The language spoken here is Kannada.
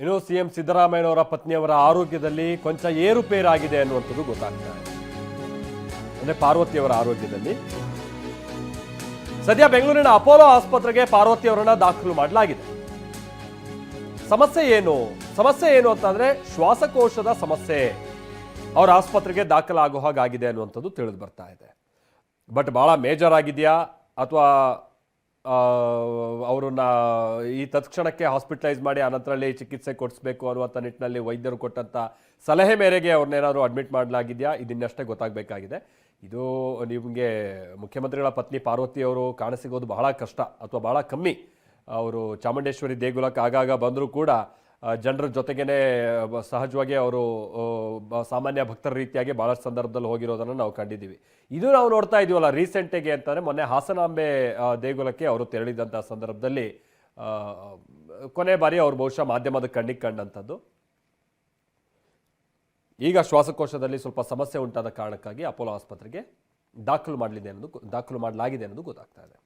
ಇನ್ನು ಸಿಎಂ ಸಿದ್ದರಾಮಯ್ಯನವರ ಪತ್ನಿಯವರ ಆರೋಗ್ಯದಲ್ಲಿ ಕೊಂಚ ಏರುಪೇರಾಗಿದೆ ಅನ್ನುವಂಥದ್ದು ಗೊತ್ತಾಗ್ತಾ ಇದೆ. ಅಂದರೆ ಪಾರ್ವತಿಯವರ ಆರೋಗ್ಯದಲ್ಲಿ. ಸದ್ಯ ಬೆಂಗಳೂರಿನ ಅಪೋಲೋ ಆಸ್ಪತ್ರೆಗೆ ಪಾರ್ವತಿಯವರನ್ನ ದಾಖಲು ಮಾಡಲಾಗಿದೆ. ಸಮಸ್ಯೆ ಏನು? ಸಮಸ್ಯೆ ಏನು ಅಂತಂದ್ರೆ ಶ್ವಾಸಕೋಶದ ಸಮಸ್ಯೆ. ಅವರ ಆಸ್ಪತ್ರೆಗೆ ದಾಖಲಾಗೋ ಹಾಗಾಗಿದೆ ಅನ್ನುವಂಥದ್ದು ತಿಳಿದು ಬರ್ತಾ ಇದೆ. ಬಟ್ ಭಾಳ ಮೇಜರ್ ಆಗಿದೆಯಾ? ಅಥವಾ ಅವರನ್ನ ಈ ತತ್ಕ್ಷಣಕ್ಕೆ ಹಾಸ್ಪಿಟಲೈಸ್ ಮಾಡಿ ಅನಂತರಲ್ಲಿ ಚಿಕಿತ್ಸೆ ಕೊಡಿಸ್ಬೇಕು ಅನ್ನುವಂಥ ನಿಟ್ಟಿನಲ್ಲಿ ವೈದ್ಯರು ಕೊಟ್ಟಂಥ ಸಲಹೆ ಮೇರೆಗೆ ಅವ್ರನ್ನೇನಾದ್ರು ಅಡ್ಮಿಟ್ ಮಾಡಲಾಗಿದೆಯಾ? ಇದನ್ನಷ್ಟೇ ಗೊತ್ತಾಗಬೇಕಾಗಿದೆ. ಇದು ನಿಮಗೆ ಮುಖ್ಯಮಂತ್ರಿಗಳ ಪತ್ನಿ ಪಾರ್ವತಿ ಅವರು ಕಾಣಸಿಗೋದು ಬಹಳ ಕಷ್ಟ, ಅಥವಾ ಬಹಳ ಕಮ್ಮಿ. ಅವರು ಚಾಮುಂಡೇಶ್ವರಿ ದೇಗುಲಕ್ಕೆ ಆಗಾಗ ಬಂದರೂ ಕೂಡ ಜನರ ಜೊತೆಗೇನೆ ಬ- ಸಹಜವಾಗಿ ಅವರು ಸಾಮಾನ್ಯ ಭಕ್ತರ ರೀತಿಯಾಗಿ ಬಹಳಷ್ಟು ಸಂದರ್ಭದಲ್ಲಿ ಹೋಗಿರೋದನ್ನು ನಾವು ಕಂಡಿದ್ದೀವಿ. ಇದು ನಾವು ನೋಡ್ತಾ ಇದೀವಲ್ಲ ರೀಸೆಂಟಿಗೆ ಅಂತಂದ್ರೆ ಮೊನ್ನೆ ಹಾಸನಾಂಬೆ ದೇಗುಲಕ್ಕೆ ಅವರು ತೆರಳಿದಂಥ ಸಂದರ್ಭದಲ್ಲಿ ಕೊನೆ ಬಾರಿ ಅವರು ಬಹುಶಃ ಮಾಧ್ಯಮದ ಕಣ್ಣಿಗೆ ಕಂಡಂಥದ್ದು. ಈಗ ಶ್ವಾಸಕೋಶದಲ್ಲಿ ಸ್ವಲ್ಪ ಸಮಸ್ಯೆ ಉಂಟಾದ ಕಾರಣಕ್ಕಾಗಿ ಅಪೋಲೋ ಆಸ್ಪತ್ರೆಗೆ ದಾಖಲು ಮಾಡಲಿದೆ ಅನ್ನೋದು ದಾಖಲು ಮಾಡಲಾಗಿದೆ ಅನ್ನೋದು ಗೊತ್ತಾಗ್ತಾ ಇದೆ.